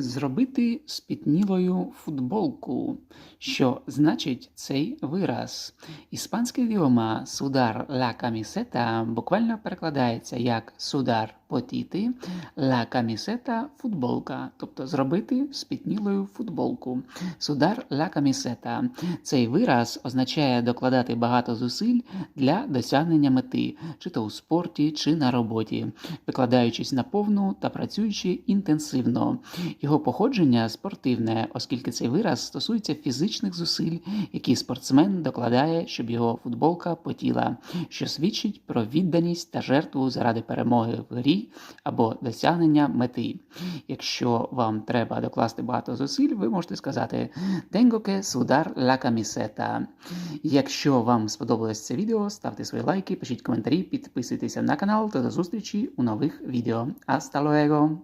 Зробити спітнілою футболку. Що значить цей вираз? Іспанське ідіома судар la camiseta буквально перекладається як судар потіти, la camiseta футболка, тобто зробити спітнілою футболку. Судар la camiseta. Цей вираз означає докладати багато зусиль для досягнення мети, чи то у спорті, чи на роботі, викладаючись на повну та працюючи інтенсивно. Його походження спортивне, оскільки цей вираз стосується фізичних зусиль, які спортсмен докладає, щоб його футболка потіла, що свідчить про відданість та жертву заради перемоги в грі або досягнення мети. Якщо вам треба докласти багато зусиль, ви можете сказати «Tengo que sudar la camiseta». Якщо вам сподобалось це відео, ставте свої лайки, пишіть коментарі, підписуйтеся на канал та до зустрічі у нових відео. Hasta luego!